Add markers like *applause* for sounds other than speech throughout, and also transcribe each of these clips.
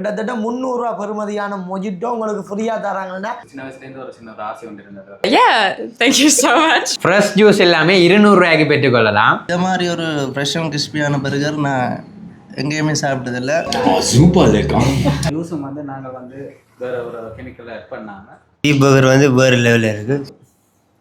கிட்டத்தட்ட முந்நூறுரூவா பெறுமதியான மொஜிட்டோ உங்களுக்கு ஃப்ரீயாக தராங்கன்னா. சின்ன வயசுலேருந்து ஒரு சின்ன ஆசை ஒன்று இருந்தது Yeah, thank you so much. Fresh juice எல்லாமே இருநூறுவாய்க்கு பெற்றுக்கொள்ளலாம். இந்த மாதிரி ஒரு ஃப்ரெஷ் அண்ட் கிறிஸ்பியான பர்கர் நான் எங்கேயுமே சாப்பிட்டதில்ல. ஜூஸும் வந்து நாங்கள் வந்து வேற ஒரு கெமிக்கலை ஆட் பண்ணாமல் பர்கர் வந்து வேறு லெவலில் இருக்குது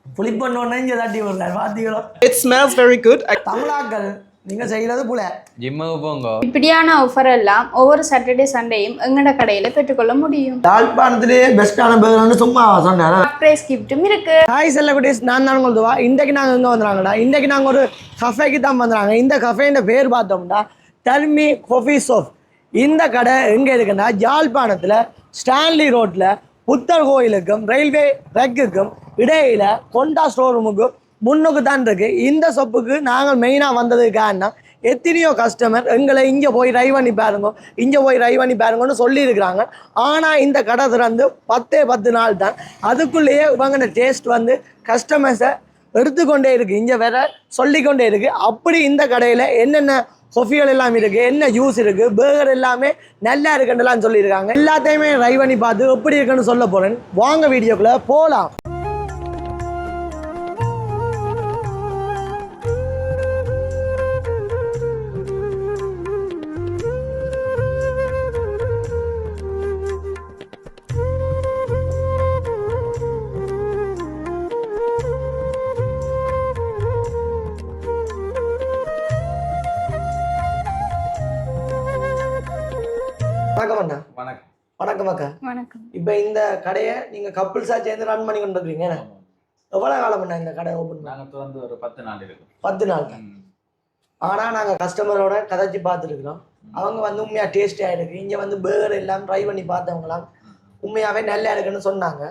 புளிப் பண்ணோன்னே இங்கே தட்டி விடுறாரு பார்த்தீங்களோ It smells very good. I தமிழாக்கள் நீங்கள் செய்கிறது புல. ஜிம்முக்கு போங்க. இப்படியான ஆஃபர் எல்லாம் ஒவ்வொரு சாட்டர்டே சண்டேயும் எங்கட கடையில பெற்றுக்கொள்ள முடியும். யாழ்ப்பாணத்திலே பெஸ்ட்டான பேர்னு சும்மா சொன்னேன். ப்ரைஸ் கிஃப்ட்டும் இருக்கு. ஹாய் செல்லகுட்டீஸ் நான் தான் உங்களுக்கு துவா. இன்றைக்கு நாங்கள் எங்கே வந்துடுறாங்கடா இன்றைக்கு நாங்கள் ஒரு கஃபேக்கு தான் வந்துடுறாங்க இந்த கஃபேன்ற பேர் பார்த்தோம்னா டர்மி காஃபி சோப் இந்த கடை எங்கே இருக்குன்னா யாழ்ப்பாணத்தில் ஸ்டான்லி ரோட்டில் புத்தர் கோயிலுக்கும் ரயில்வே ரெக்குக்கும் இடையில கொண்டா ஸ்டோரூமுக்கும் முன்னுக்கு தான் இருக்கு. இந்த சொப்புக்கு நாங்கள் மெயினாக வந்ததுக்கு காரணம் எத்தனையோ கஸ்டமர் எங்களை இங்கே போய் ட்ரைவ் பண்ணி பாருங்க இங்கே போய் ட்ரைவ் பண்ணி பாருங்கன்னு சொல்லியிருக்கிறாங்க. ஆனால் இந்த கடை திறந்து பத்தே பத்து நாள் தான். அதுக்குள்ளேயே இவங்க டேஸ்ட் வந்து கஸ்டமர்ஸை எடுத்துக்கொண்டே இருக்குது இங்கே வேற சொல்லிக்கொண்டே இருக்குது அப்படி இந்த கடையில் என்னென்ன கொஃபிகள் எல்லாம் இருக்குது என்ன ஜூஸ் இருக்குது பேர்கர் எல்லாமே நல்லா இருக்குன்றலாம் சொல்லியிருக்காங்க. எல்லாத்தையுமே ட்ரை பண்ணி பார்த்து எப்படி இருக்குன்னு சொல்ல போகிறேன் வாங்க வீடியோக்குள்ளே போகலாம் வணக்கம் அண்ணா. வணக்கம். வணக்கம் அக்கா. வணக்கம். இப்போ இந்த கடையை நீங்கள் கப்புள்ஸாக சேர்ந்து ரன் பண்ணி கொண்டு இருக்கீங்க எவ்வளோ காலம் பண்ண இந்த கடை ஓப்பன் நாங்கள் திறந்து ஒரு பத்து நாள் இருக்கும். பத்து நாள். ஆனால் நாங்கள் கஸ்டமரோட கதைச்சி பார்த்துருக்குறோம். அவங்க வந்து உண்மையாக டேஸ்டியாக இருக்கு. இங்கே வந்து பேர்கர் எல்லாம் ட்ரை பண்ணி பார்த்தவங்களாம் உண்மையாகவே நல்லா இருக்குன்னு சொன்னாங்க.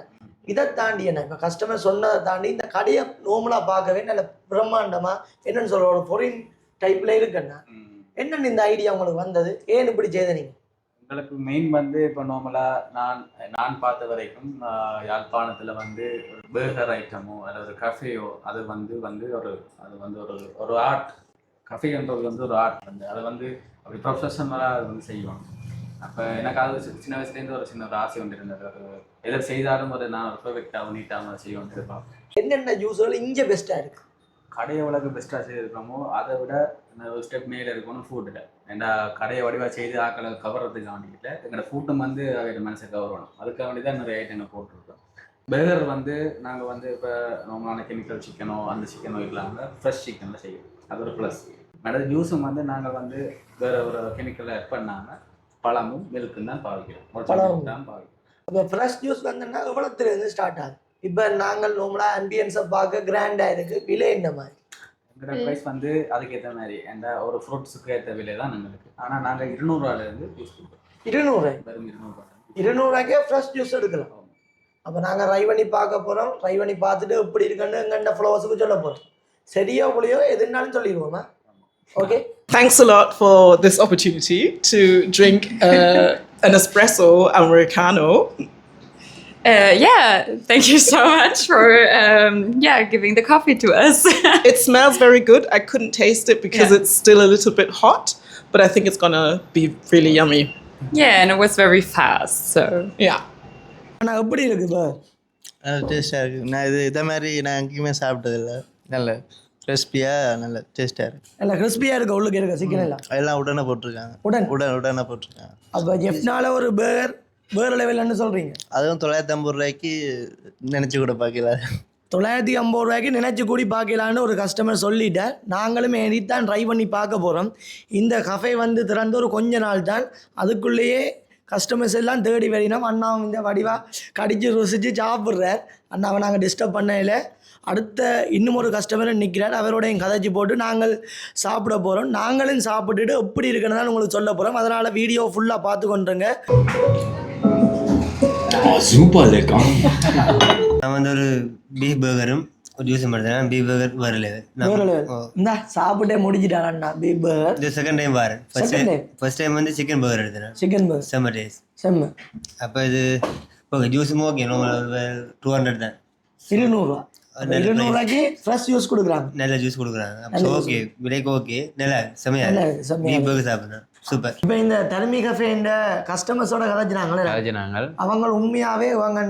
இதை தாண்டி என்ன இப்போ கஸ்டமர் சொன்னதை தாண்டி இந்த கடையை நோமலாக பார்க்கவே நல்ல பிரம்மாண்டமாக என்னன்னு சொல்ற ஒரு பொரின் டைப்பில் இருக்குண்ணா ம். என்னென்னு இந்த ஐடியா உங்களுக்கு வந்தது? ஏன் இப்படி செய்த நீங்கள் எங்களுக்கு மெயின் வந்து இப்போ நார்மலாக நான் நான் பார்த்த வரைக்கும் யாழ்ப்பாணத்தில் வந்து ஒரு பேர்கர் ஐட்டமோ அல்லது ஒரு கஃபேயோ அது வந்து வந்து ஒரு அது வந்து ஒரு ஒரு ஆர்ட் கஃபேன்றது வந்து ஒரு ஆர்ட் வந்து அதை வந்து அப்படி ப்ரொஃபஷனலாக அது வந்து செய்வாங்க. அப்போ எனக்கு அது சின்ன வயசுலேருந்து ஒரு சின்ன ஒரு ஆசை ஒன்று இருந்தது ஒரு எதை செய்தாலும் ஒரு நான் ஒரு பர்ஃபெக்டாக நீட்டாக செய்ய வந்துருப்பான் என்னென்ன ஜூஸோட இங்கே பெஸ்ட்டாக இருக்குது கடையை எவ்வளவு பெஸ்ட்டாக செய்திருக்கோமோ அதை விட இன்னும் ஒரு ஸ்டெப் மேலே இருக்கணும் ஃபுட்டில் ஏன்னா கடையை வடிவாக செய்து ஆக்களை கவர்றதுக்கு வேண்டிக்கிட்ட எங்களோட ஃபுட்டும் வந்து அவரோட மனசை கவரணும் அதுக்காக வேண்டி தான் நிறைய ஐட்டங்கள் போட்டிருக்கோம். பர்கர் வந்து நாங்கள் வந்து இப்போ நார்மலான கெமிக்கல் சிக்கனோ அந்த சிக்கனோ இல்லாமல் ஃப்ரெஷ் சிக்கனில் செய்வோம் அது ஒரு ப்ளஸ் அடுத்த ஜூஸும் வந்து நாங்கள் வந்து வேறு ஒரு கெமிக்கலை ஆட் பண்ணாமல் பழமும் மில்க்கும் தான் பாவிக்கிறோம். ஒரு பழம். milk தான் பாவிக்கிறோம். இப்போ ஃப்ரெஷ் ஜூஸ் வந்தோன்னா எவ்வளோத்துலேருந்து ஸ்டார்ட் ஆகுது? இப்போ நாங்கள் நார்மலாக ஆம்பியன்ஸை பார்க்க கிராண்டாக இருக்குது விலை என்ன மாதிரி? எங்களோட ப்ரைஸ் வந்து அதுக்கேற்ற மாதிரி. அந்த ஒரு ஃப்ரூட்ஸுக்கு ஏற்ற விலை தான் எங்களுக்கு. ஆனால் நாங்கள் இருநூறுவாலேருந்து யூஸ் பண்ணுறோம் இருநூறு? வெறும் இருநூறுவா இருநூறுவாய்க்கே ஃப்ரெஷ் ஜூஸ் எடுக்கலாம். அப்போ நாங்கள் ட்ரை பண்ணி பார்க்க போகிறோம் ட்ரை பண்ணி பார்த்துட்டு எப்படி இருக்குன்னு எங்கள்கிட்ட ஃப்ளவர்ஸுக்கு சொல்ல போகிறோம் சரியோ புளியோ எதுனாலும் சொல்லிடுவோமா? Okay Thanks a lot for this opportunity to drink uh, an espresso americano. Uh, yeah, thank you so much for um, yeah giving the coffee to us. *laughs* It smells very good. I couldn't taste it because Yeah. it's still a little bit hot, but I think it's gonna be really yummy. yeah, and it was very fast. So Yeah. ஆனால் எப்படி இருக்கு இப்போ டேஸ்ட்டாக இருக்குது நான் இது இதை மாதிரி நான் எங்கேயுமே சாப்பிட்டதில்ல நல்ல கிறிஸ்பியாக நல்ல டேஸ்ட்டாக இருக்குது நல்லா கிறிஸ்பியாக இருக்கு உள்ளுக்கு இருக்க சிக்கன் எல்லாம் எல்லாம் உடனே போட்டிருக்காங்க உடன் உடன் உடனே போட்டிருக்காங்க அப்போ ஜெஃப்னால ஒரு பேர் வேறு லெவல்லன்னு சொல்கிறீங்க அதுவும் தொள்ளாயிரத்தி ஐம்பது ரூபாய்க்கு நினச்சி கூட பார்க்கல. தொள்ளாயிரத்தி ஐம்பது ரூபாய்க்கு நினச்சி கூடி பார்க்கலான்னு ஒரு கஸ்டமர் சொல்லிட்டேன் நாங்களும் தான் ட்ரை பண்ணி பார்க்க போகிறோம் இந்த கஃபே வந்து திறந்து ஒரு கொஞ்ச நாள் தான். அதுக்குள்ளேயே கஸ்டமர்ஸ் எல்லாம் தேடி வரினோம் அண்ணாவும் இந்த வடிவாக கடிச்சு ருசிச்சு சாப்பிட்றார். அண்ணாவை நாங்கள் டிஸ்டர்ப் பண்ணல. அடுத்த இன்னும் ஒரு கஸ்டமர் நிற்கிறார் அவரோடையும் கதைச்சி போட்டு நாங்கள் சாப்பிட போகிறோம் நாங்களும் சாப்பிட்டுட்டு எப்படி இருக்குன்னு தான் உங்களுக்கு சொல்ல போகிறோம் அதனால் வீடியோ ஃபுல்லாக பார்த்து கொண்டுருங்க. நான் வந்து ஒரு பீஃப் பர்கரும் ஒரு ஜூஸும் எடுத்தேன். Beef burger level. இந்தா சாப்பிட்டே முடிச்சிட்டார் அண்ணா பீப் பர்கர் இது செகண்ட் டைம் வரேன் ஃபர்ஸ்ட் டைம்? ஃபர்ஸ்ட் டைம் வந்து சிக்கன் பர்கர் எடுத்தேன். சிக்கன் பர்கர் செம்ம டேஸ்ட் செம்ம அப்போ இது ஓகே ஜூஸும் ஓகே டூ ஹண்ட்ரட் தான். இருநூறுவா. நல்ல இருநூறுவாய்க்கு ஃப்ரெஷ் ஜூஸ் கொடுக்குறாங்க. நல்ல ஜூஸ் கொடுக்குறாங்க. அப்போ ஓகே விலைக்கு ஓகே நல்லா செமையா இருக்கு. பீஃப் பர்கர் சாப்பிட்றேன். சூப்பர். இப்போ இந்த தர்மி கஃபேன்ற கஸ்டமர்ஸோட கதைச்சினாங்களே நாங்கள் அவங்க உண்மையாவே இவங்க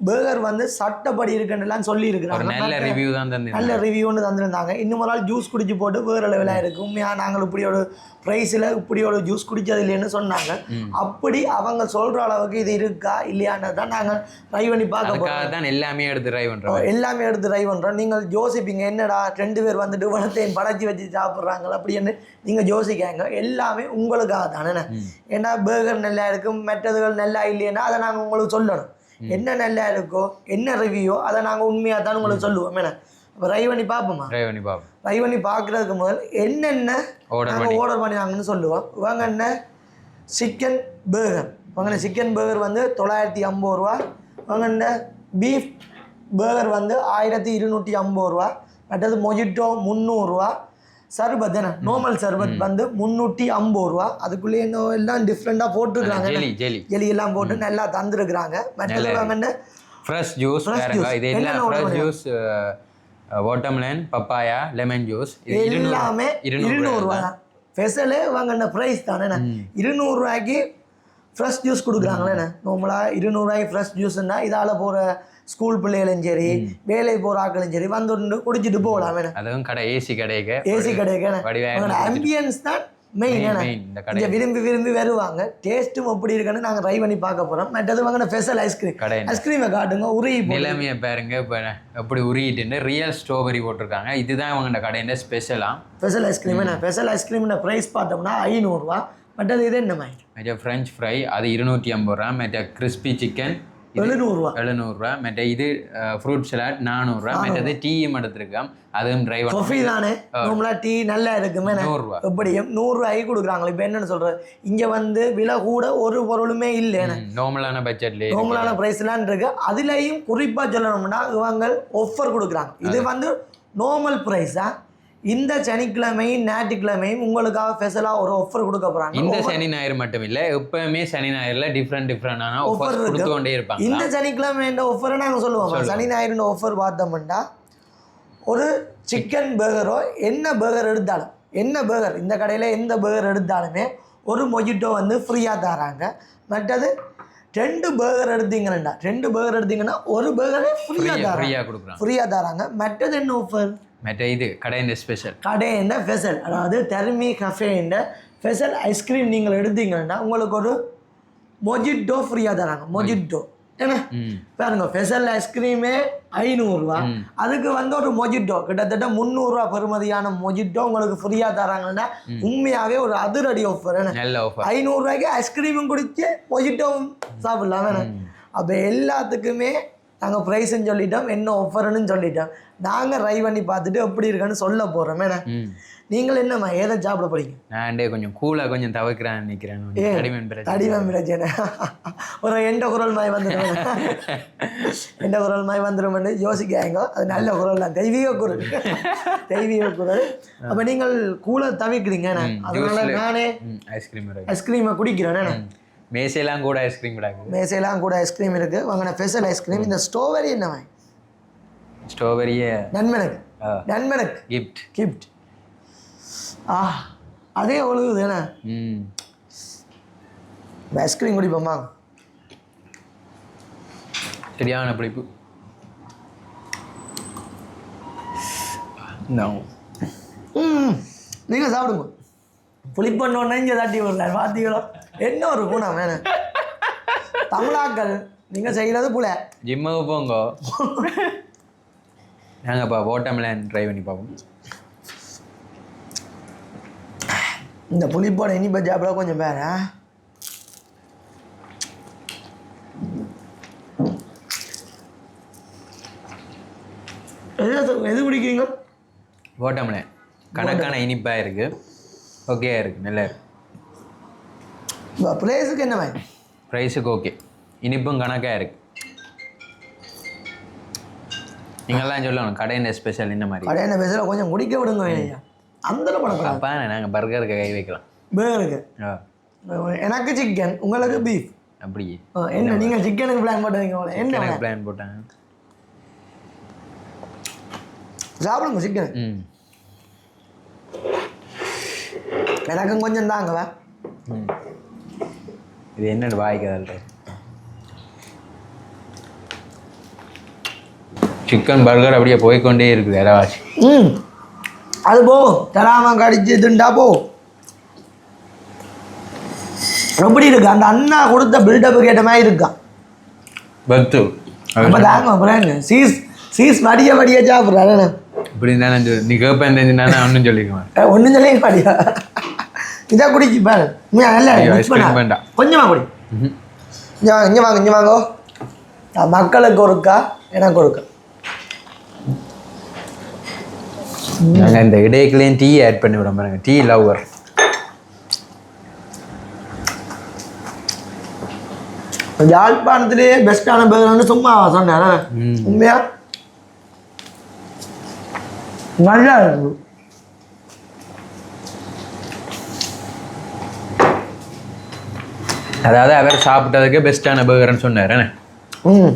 பேர்கர் வந்து சட்டப்படி இருக்குன்னுலாம் சொல்லி ஒரு இருக்கிறாங்க நல்ல ரிவ்யூ தான் தந்து நல்ல ரிவ்யூன்னு தந்திருந்தாங்க. இன்னும் ஒரு நாள் ஜூஸ் குடிச்சு போட்டு வேறு லெவலாக இருக்குது உண்மையாக நாங்கள் இப்படி ஒரு ப்ரைஸில் இப்படி ஒரு ஜூஸ் குடிச்சது இல்லைன்னு சொன்னாங்க. அப்படி அவங்க சொல்கிற அளவுக்கு இது இருக்கா இல்லையான்றது தான் நாங்கள் ட்ரை பண்ணி பார்க்க போகிறோம் தான் எல்லாமே எடுத்து ட்ரை பண்றோம். எல்லாமே எடுத்து ட்ரை பண்ணுறோம் நீங்கள் யோசிப்பீங்க என்னடா ரெண்டு பேர் வந்துட்டு வளத்தையும் படைச்சி வச்சு சாப்பிட்றாங்க அப்படின்னு நீங்கள் யோசிக்காங்க. எல்லாமே உங்களுக்காக தானே. ஏன்னா பேர்கர் நல்லா இருக்கும் மற்றதுகள் நல்லா இல்லைன்னா அதை நாங்கள் உங்களுக்கு சொல்லணும். என்ன நல்லா இருக்கோ என்ன ரிவ்யூ அதை நாங்கள் உண்மையாக தான் உங்களுக்கு சொல்லுவோம். என்ன? அப்போ ட்ரை பண்ணி பார்ப்போமா? ட்ரை பண்ணி பார்ப்போம். ட்ரை பண்ணி பார்க்குறதுக்கு முதல் என்னென்ன நாங்கள் பண்ணி. ஆர்டர் பண்ணினாங்கன்னு சொல்லுவோம். இவங்க என்ன? சிக்கன் பேர்கர் இவங்க சிக்கன் பேர்கர் வந்து தொள்ளாயிரத்தி ஐம்பது ரூபா. இவங்க என்ன? பீஃப் பேர்கர் வந்து ஆயிரத்தி இருநூற்றி ஐம்பது ரூபா. மற்றது மொஜிட்டோ முந்நூறுரூவா சர்பத் என்ன நார்மல் சர்பத் வந்து முந்நூற்றி ஐம்பது ரூபா. அதுக்குள்ளே இன்னும் எல்லாம் டிஃப்ரெண்ட்டாக போட்டுருக்காங்க. ஜெலி எல்லாம் போட்டு நல்லா தந்துருக்குறாங்க. மற்றது என்ன? Fresh juice. இது எல்லாம் fresh? Juice watermelon papaya lemon juice எல்லாமே இருநூறுவா தான். ஸ்பெஷலு வாங்கின ப்ரைஸ் தானே இருநூறுவாய்க்கு ஃப்ரெஷ் ஜூஸ் கொடுக்குறாங்களே நார்மலாக இருநூறுவாய்க்கு ஃப்ரெஷ் ஜூஸ்னா இதால் போகிற ஸ்கூல் பிள்ளைகளும் சரி வேலைக்கு போகிற ஆட்களும் சரி வந்து குடிச்சிட்டு போகலாம் அதுவும் கடை ஏசி கடைக்கு. ஏசி கிடைக்கணும் வடிவாக ஆம்பியன்ஸ் தான் மெயின். இங்கே விரும்பி விரும்பி வருவாங்க. டேஸ்ட்டும் எப்படி இருக்குன்னு நாங்கள் ட்ரை பண்ணி பார்க்க போகிறோம் மற்றது வாங்கின ஸ்பெஷல் ஐஸ்கிரீம் கடை ஐஸ்கிரீமை காட்டுங்க உருகி. நிலைமையை பாருங்க இப்போ எப்படி உருகிட்டு ரியல் ஸ்ட்ராபெரி போட்டிருக்காங்க. இதுதான் இவங்க கடையின் ஸ்பெஷலாம் ஸ்பெஷல் ஐஸ்கிரீம் என்ன? ஸ்பெஷல் ஐஸ்கிரீம்ன ப்ரைஸ் பார்த்தோம்னா ஐநூறுரூவா மற்றது இது என்ன மாதிரி? மற்ற ஃப்ரெஞ்ச் ஃப்ரை அது இருநூற்றி ஐம்பது ரூபா. மற்ற கிறிஸ்பி சிக்கன் எழுநூறுவா எழுநூறுரூவா மற்ற இது ஃப்ரூட் சலாட் நானூறுரூவா மற்றது டீயும் எடுத்திருக்கோம். அதுவும் ட்ரை காஃபி தானே? நார்மலா டீ நல்லா இருக்குமே. நூறுரூவா எப்படியும் நூறுரூவாய்க்கு கொடுக்குறாங்களே. இப்போ என்னன்னு சொல்றது இங்க வந்து விலை கூட ஒரு பொருளுமே இல்லை நார்மலான பட்ஜெட்லேயே நார்மலான ப்ரைஸ்லாம் இருக்கு. அதுலேயும் குறிப்பா சொல்லணும்னா இவங்க ஆஃபர் கொடுக்குறாங்க. இது வந்து நார்மல் ப்ரைஸா இந்த சனிக்கிழமையும் ஞாயிற்றுக்கிழமையும் உங்களுக்காக ஸ்பெஷலாக ஒரு ஆஃபர் கொடுக்க போறாங்க. இந்த சனி ஞாயிறு மட்டும் இல்ல எப்பவுமே சனி ஞாயிறுல டிஃப்ரெண்ட் டிஃப்ரெண்டான ஆஃபர் கொடுத்து கொண்டே இருப்பாங்க இந்த சனிக்கிழமை என்ற ஆஃபரை நாங்கள் சொல்லுவோம். சனி ஞாயிறு ஆஃபர் பார்த்தோம்னா ஒரு சிக்கன் பர்கரோ என்ன பர்கர் எடுத்தாலும் என்ன பர்கர் இந்த கடையில் எந்த பர்கர் எடுத்தாலுமே ஒரு மொஜிட்டோ வந்து ஃப்ரீயாக தராங்க. மற்றது ரெண்டு பர்கர் எடுத்தீங்கன்னா ரெண்டு பர்கர் எடுத்தீங்கன்னா ஒரு பர்கரே ஃப்ரீயாக ஃப்ரீயா தராங்க. ஃப்ரீயாக தராங்க. மற்றது என்ன ஆஃபர் மற்ற இது கடையின் ஸ்பெஷல் கடையின் ஃபெசல் அதாவது தெர்மி கஃபேன்ற ஃபெசல் ஐஸ்கிரீம் நீங்கள் எடுத்தீங்கன்னா உங்களுக்கு ஒரு மொஜிட்டோ ஃப்ரீயாக தராங்க மொஜிட்டோ ஏன்னா ம். பாருங்க ஃபெசல் ஐஸ்கிரீமே ஐநூறுரூவா அதுக்கு வந்து ஒரு மொஜிட்டோ கிட்டத்தட்ட முந்நூறுரூவா பெறுமதியான மொஜிட்டோ உங்களுக்கு ஃப்ரீயாக தராங்கன்னா உண்மையாகவே ஒரு அதிரடி ஆஃபர் என்ன ஆஃபர் ஐநூறுரூவாய்க்கு ஐஸ்கிரீமும் குடிச்சு மொஜிட்டோவும் சாப்பிடலாம் வேணும் அப்போ எல்லாத்துக்குமே நாங்கள் ப்ரைஸ்ன்னு சொல்லிட்டோம் என்ன ஆஃபர்னு சொல்லிட்டோம். நாங்கள் ட்ரை பண்ணி பார்த்துட்டு எப்படி இருக்குன்னு சொல்ல போகிறோம் ம். நீங்கள் என்னம்மா எதை சாப்பிட போறீங்க? நான் கொஞ்சம் கூலாக கொஞ்சம் தவிர்க்கிறேன்னு நிற்கிறேன் தடிமன் பிரச்சனை. ஒரு எண்ட குரல் மாய் வந்துடும் *laughs* எண்ட குரல் மாய் வந்துடும் யோசிக்காங்க அது நல்ல குரல் தான். தெய்வீக குரல். தெய்வீக குரல். அப்போ நீங்கள் கூல தவிக்கிறீங்க என்ன? அதனால நானே ஐஸ்கிரீம் ஐஸ்கிரீமை குடிக்கிறேன்? மேசையெல்லாம் கூட ஐஸ்கிரீம் கிடாக்குது மேசையெல்லாம் கூட ஐஸ்கிரீம் இருக்கு. வாங்கின ஸ்பெஷல் ஐஸ்கிரீம் இந்த ஸ்ட்ராபெரி என்ன வாங்கி? ஸ்ட்ராபெரிய நண்பனுக்கு. நண்பனுக்கு கிஃப்ட் கிஃப்ட் ஆ அதே ஒழுகுது என்ன? ம். ஐஸ்கிரீம் குடிப்போமா? சரியான பிடிப்பு. நீங்கள் சாப்பிடுங்க. புளிப்பண்ணோன்னே இங்கே தட்டி விடல பார்த்தீங்களோ என்ன ஒரு குணம் வேணும் தமிழாக்கள் நீங்கள் செய்கிறது புல. ஜிம்முக்கு போங்க. நாங்கப்பா வாட்டர்மெலன் ட்ரை பண்ணி பார்ப்போம் இந்த புளிப்போட இனிப்பை சாப்பிட கொஞ்சம் பேர எது எது குடிக்கிறீங்க? வாட்டர்மெலன் கணக்கான இனிப்பாக இருக்கு. ஓகே இருக்கு. நல்லா இருக்கு. இந்த ப்ரைஸுக்கு என்ன வாங்கி? ப்ரைஸுக்கு ஓகே இனிப்பும் கணக்காக இருக்கு. நீங்கள்லாம் சொல்லணும் கடையின் ஸ்பெஷல் இந்த மாதிரி? கடையான பேசுகிற கொஞ்சம் குடிக்க விடுங்க ஐயா. அந்த படம் அப்பா நாங்கள் பர்கருக்கு கை வைக்கலாம். பேருக்கு ஆ. எனக்கு சிக்கன் உங்களுக்கு பீஃப் அப்படி என்ன நீங்கள் சிக்கனுக்கு பிளான் போல. என்ன? பிளான் போட்டாங்க சாப்பிடுங்க சிக்கன் எனக்கும் கொஞ்சம் தாங்கவா இது என்னன்னு வாய்க்காதல்ற சிக்கன் பர்கர் அப்படியே போய்க்கொண்டே இருக்குது எல்லாவாச்சு ம். அது போ தராம கடிச்சு திண்டா போ. எப்படி இருக்கு? அந்த அண்ணா கொடுத்த பில்டப் கேட்ட மாதிரி இருக்கான் பத்து அப்போ தாங்க அப்புறம் சீஸ் சீஸ் வடிய வடிய சாப்பிட்றாரு இப்படி தானே நீ கேட்பேன் தெரிஞ்சுனா ஒன்றும் சொல்லிக்குவேன் ஒன்றும் சொல்லி வடியா இதை குடிச்சு பாரு. உண்மையா நல்லா. வேண்டாம். கொஞ்சமா குடி. இங்கே வாங்க இங்கே வாங்க இங்கே வாங்கோ. மக்களுக்கு ஒருக்கா எனக்கு ஒருக்கா. நாங்கள் இந்த இடைக்குள்ளேயும் டீ ஆட் பண்ணி விட பாருங்க டீ லவ்வர் யாழ்ப்பாணத்திலேயே பெஸ்ட்டான பேர்னு சும்மா சொன்னேன். உண்மையா? நல்லா இருக்கு. அதாவது அவர் சாப்பிட்டதுக்கு பெஸ்ட்டான பர்கர்னு சொன்னார் ம்.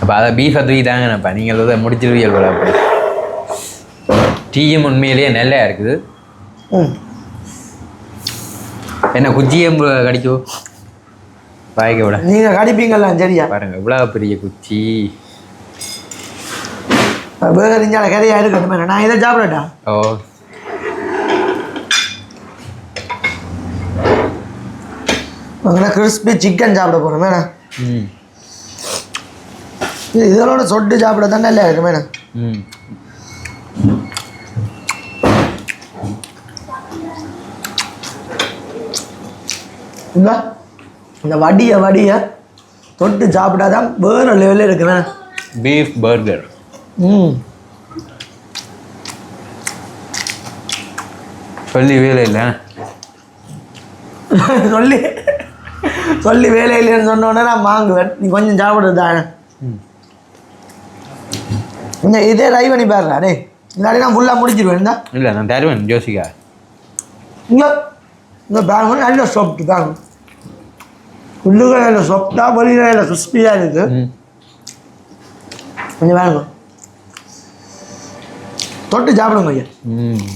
அப்போ அதை பீஃபை தூக்கி தாங்கண்ணப்பா நீங்கள் அதை முடிச்சிருவீர்கள் போல அப்படி. டீயும் உண்மையிலேயே நல்லா இருக்குது. என்ன குச்சியும் கடிக்கும் வாய்க்க விட நீங்கள் கடிப்பீங்களா சரியா? பாருங்க இவ்வளோ பெரிய குச்சி. பேர் இஞ்சால கரையா இருக்கட்டும் நான் இதை சாப்பிடட்டா? ஓ. உங்களை கிறிஸ்பி சிக்கன் சாப்பிட போகிறோம் மேடம். ம். இது இதோட சொட்டு சாப்பிட தான் நல்லா இருக்கு மேடம். ம். இந்த இந்த வடிய வடிய தொட்டு சாப்பிட்டாதான் வேறு லெவலில் இருக்கு மேடம். பீஃப் பர்கர் ம். சொல்லி வேலை இல்லை. *laughs* சொல்லி. சொல்லி வேலை இல்லைன்னு சொன்னோடனே நான் வாங்குவேன். நீ கொஞ்சம் சாப்பிடுறது தானே? இந்த இதே ட்ரை பண்ணி பாருடா டேய். இல்லாட்டி நான் ஃபுல்லாக முடிச்சிருவேன் இந்தா. இல்லை நான் தருவேன் ஜோசிகா இங்கே இந்த பேங்க் நல்ல சாப்பிட்டு பேங்க் உள்ளுக நல்ல சாப்பிட்டா வெளியில் நல்ல கிறிஸ்பியாக இருக்குது. கொஞ்சம் வேணுங்க தொட்டு சாப்பிடுங்க ஐயா. ம்.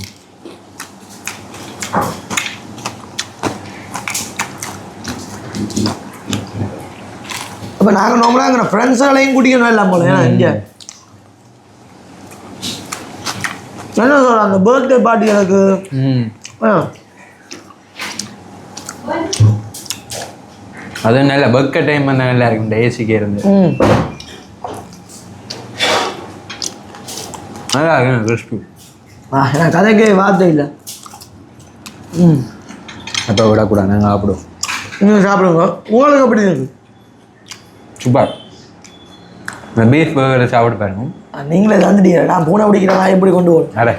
அப்போ நாங்கள் நார்மலாக எங்கள் ஃப்ரெண்ட்ஸுகளையும் குடிக்கணும் இல்லாம போல. ஏன்னா இங்கே. என்ன சொல்ற அந்த பர்த்டே பார்ட்டிகளுக்கு ம். ஆ, அது நல்ல பர்க்க டைம் வந்து நல்லா இருக்கும் இந்த ஏசிக்கு இருந்து. நல்லா இருக்கும் கிறிஸ்பி எனக்கு கதைக்கே வார்த்தை இல்லை. ம். அப்போ விடக்கூடாது நாங்கள் சாப்பிடுவோம். நீங்கள் சாப்பிடுங்க. உங்களுக்கு எப்படி இருக்கு சூப்பர் இந்த பீஃப் பர்கரை சாப்பிட்டு பாருங்க. நீங்களே தந்துட்டீங்க நான் பூனை பிடிக்கிறேன் நான் எப்படி கொண்டு போகணும் அட.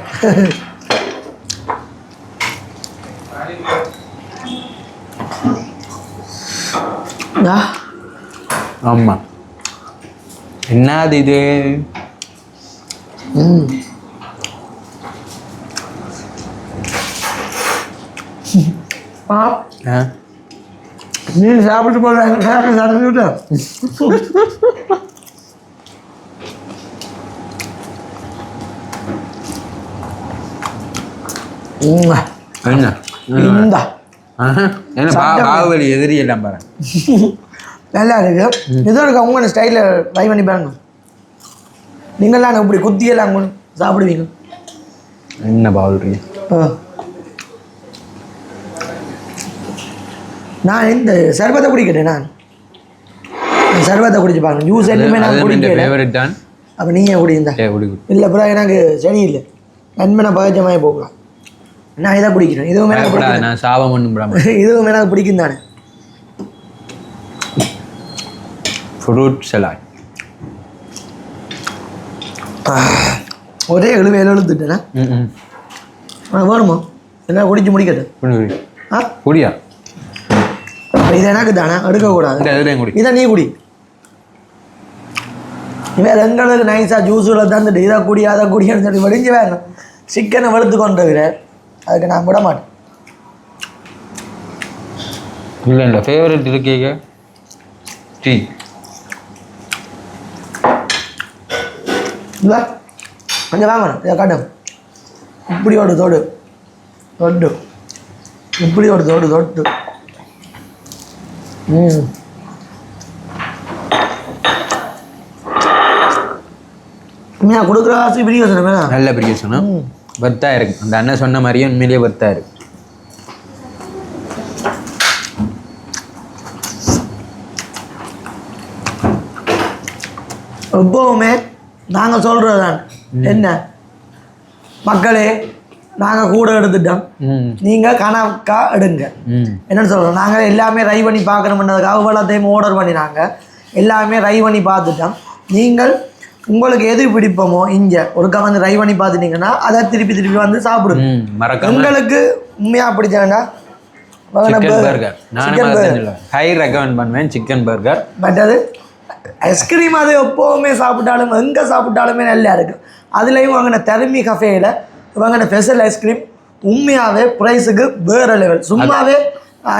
ஆமாம் என்னது இது? ஆ ஆ? நீ சாப்பிட்டு சாப்பிட்டு சாப்பிட்டு ம் என்ன? இந்தா. என்ன பாகுபலி எதிரி எல்லாம் பாரு. நல்லா இருக்கு. இது இருக்கு ஸ்டைலில் ட்ரை பண்ணி பாருங்க. நீங்களாம் இப்படி குத்தியெல்லாம் சாப்பிடுவீங்க. என்ன பாகுபலி? நான் இந்த சர்பத்தை குடிக்கிறேன் நான். சர்பத்தை குடிச்சு பாருங்க. ஜூஸ் எதுவுமே நான் தான். அப்போ நீங்கள் குடிந்தா. இல்லை அப்புறம் எனக்கு சரி இல்லை நன்மை பகஜமாகி போகலாம். நான் இதை குடிக்கிறேன். இதுவும் எனக்கு நான் சாபம் ஒன்றும் *laughs* இதுவும் எனக்கு பிடிக்கும் தானே. ஃப்ரூட் சலாட் ஒரே எழுவு உனக்கு வேணுமா? என்ன குடிச்சு முடிக்கட்டும்? குடி குடி. ஆ? குடியா? இது எனக்கு தானே? எடுக்கக்கூடாது இதை நீ குடி. வேற எங்களுக்கு நைஸாக ஜூஸுல தந்துட்டு இதை குடி அதை குடின்னு சொல்லி வடிஞ்சு வேணும் சிக்கனை வறுத்து கொண்டு விட அதுக்கு நான் விட மாட்டேன். இல்லை இல்லை ஃபேவரட் இருக்கீங்க டீ. இல்லை கொஞ்சம் வாங்கணும் இதை காட்டும் இப்படி ஓடு தோடு. தொட்டு. இப்படி ஒரு தொட்டு தொட்டு. ம் உண்மையா கொடுக்குற காசு இப்படி யோசனை நல்ல பிரியோசனம் வர்த்தா இருக்கு. அந்த அண்ணன் சொன்ன மாதிரியே உண்மையிலேயே வர்த்தா இருக்கு. எப்பவுமே நாங்கள் சொல்கிறது தான் என்ன? மக்களே நாங்கள் கூட எடுத்துட்டோம் நீங்கள் கணக்கா எடுங்க. என்னன்னு சொல்கிறோம் நாங்கள் எல்லாமே ரை பண்ணி பார்க்குறோம்ன்றதுக்காக இவ்வளோத்தையும் ஆர்டர் பண்ணினாங்க. எல்லாமே ரை பண்ணி பார்த்துட்டோம். நீங்கள் உங்களுக்கு எது பிடிப்போமோ இங்கே ஒருக்கா வந்து ரை பண்ணி பார்த்துட்டீங்கன்னா அதை திருப்பி திருப்பி வந்து சாப்பிடுங்க. உங்களுக்கு உண்மையாக பிடிச்சாங்கன்னா சிக்கன் பர்கர் நானும் ஹை ரெக்கமெண்ட் பண்ணுவேன் சிக்கன் பர்கர் பட் அது ஐஸ்கிரீம் அது எப்போவுமே சாப்பிட்டாலும் எங்கே சாப்பிட்டாலுமே நல்லா இருக்கும். அதுலேயும் வாங்கின தருமி கஃபேயில் வாங்கின ஸ்பெஷல் ஐஸ்கிரீம் உண்மையாகவே ப்ரைஸுக்கு வேறு லெவல் சும்மாவே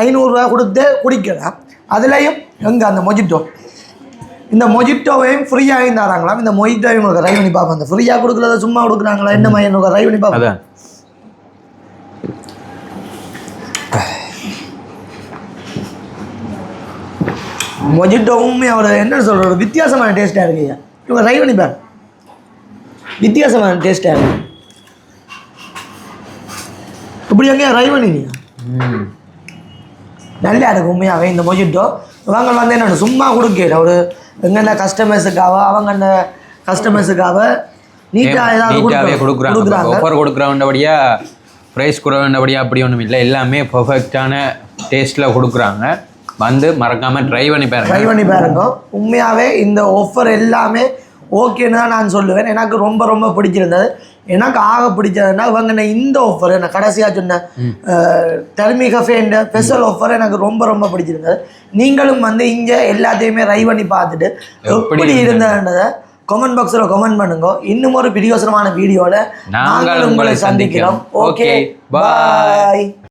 ஐநூறுரூவா கொடுத்து குடிக்கலாம் அதுலேயும் எங்கே அந்த மொஜிட்டோ இந்த மொஜிட்டோவையும் ஃப்ரீயாகவும் தராங்களாம். இந்த மொஜிட்டோவையும் உங்களுக்கு ரை பண்ணி பார்ப்போம். அந்த ஃப்ரீயாக கொடுக்குறத சும்மா கொடுக்குறாங்களா? என்ன மாதிரி எனக்கு ரை பண்ணி பார்ப்போம். மொஜிட்டோவும் அவர் என்ன சொல்கிற ஒரு வித்தியாசமான டேஸ்ட்டாக இருக்கு ஐயா இவங்க ட்ரை பண்ணி வித்தியாசமான டேஸ்ட்டாக இருக்கு இப்படி எங்கேயா ட்ரை பண்ணிங்க ம். நல்லா இருக்கு உண்மையாகவே இந்த மொஜிட்டோ இவங்க வந்து என்ன சும்மா கொடுக்கல ஒரு எங்கென்ன கஸ்டமர்ஸுக்காக அவங்க அந்த கஸ்டமர்ஸுக்காக நீட்டாக ஏதாவது கொடுக்குறாங்க. ஆஃபர் கொடுக்குறவண்டபடியா ப்ரைஸ் கொடுவேண்டபடியா அப்படி ஒன்றும் இல்லை. எல்லாமே பர்ஃபெக்டான டேஸ்ட்டில் கொடுக்குறாங்க. வந்து மறக்காம ட்ரை பண்ணி ட்ரை பாருங்க பண்ணி பாருங்க. உண்மையாகவே இந்த ஆஃபர் எல்லாமே ஓகேன்னு தான் நான் சொல்லுவேன். எனக்கு ரொம்ப ரொம்ப பிடிச்சிருந்தது. எனக்கு ஆக பிடிச்சதுன்னா இவங்க இந்த ஆஃபர் நான் கடைசியாக சொன்ன டெர்மி ஸ்பெஷல் ஆஃபர் எனக்கு ரொம்ப ரொம்ப பிடிச்சிருந்தது. நீங்களும் வந்து இங்கே எல்லாத்தையுமே ட்ரை பண்ணி பார்த்துட்டு எப்படி இருந்ததுன்றதை கமெண்ட் பாக்ஸில் கமெண்ட் பண்ணுங்க. இன்னும் ஒரு பிரியோசனமான வீடியோவில் நாங்கள் உங்களை சந்திக்கிறோம். ஓகே. பாய்